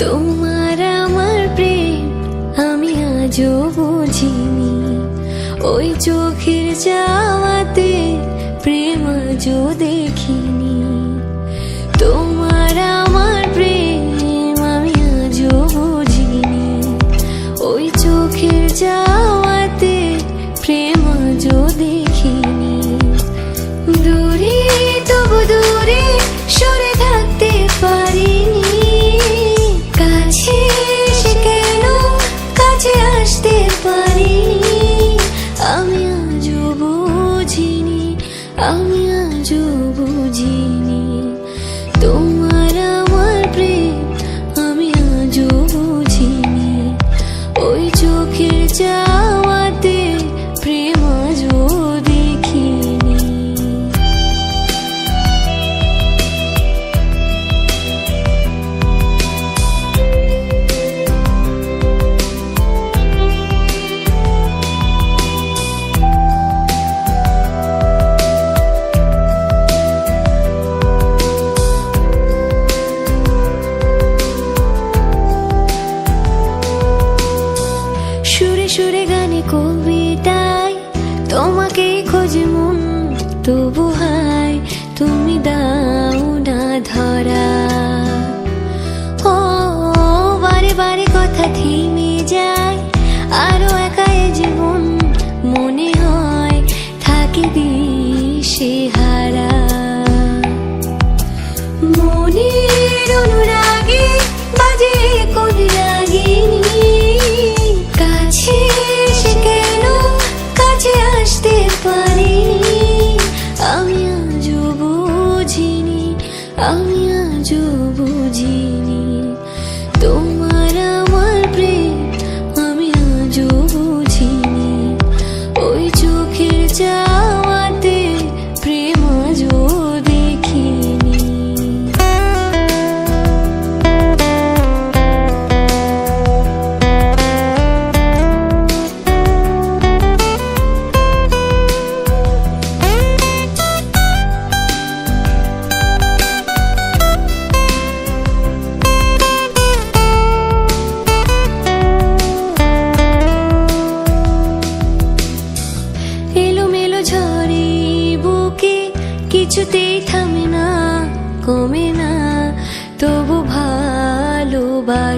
তোমার আমার প্রেম আমি আজও বুঝিনি। ওই চোখের যাওয়াতে প্রেম আজও দেখি আমি আজও বুঝিনি তোমার আমার প্রেম আমি আজও বুঝিনি। ওই চোখের যাওয়াতে তোমাকে খোঁজে মন, তবু হায় তুমি দাও না ধরা। ও, বারে বারে কথা থেমে যায়, আরও একা এ জীবন মনে হয়, থাকে দিশে হারা।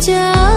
家。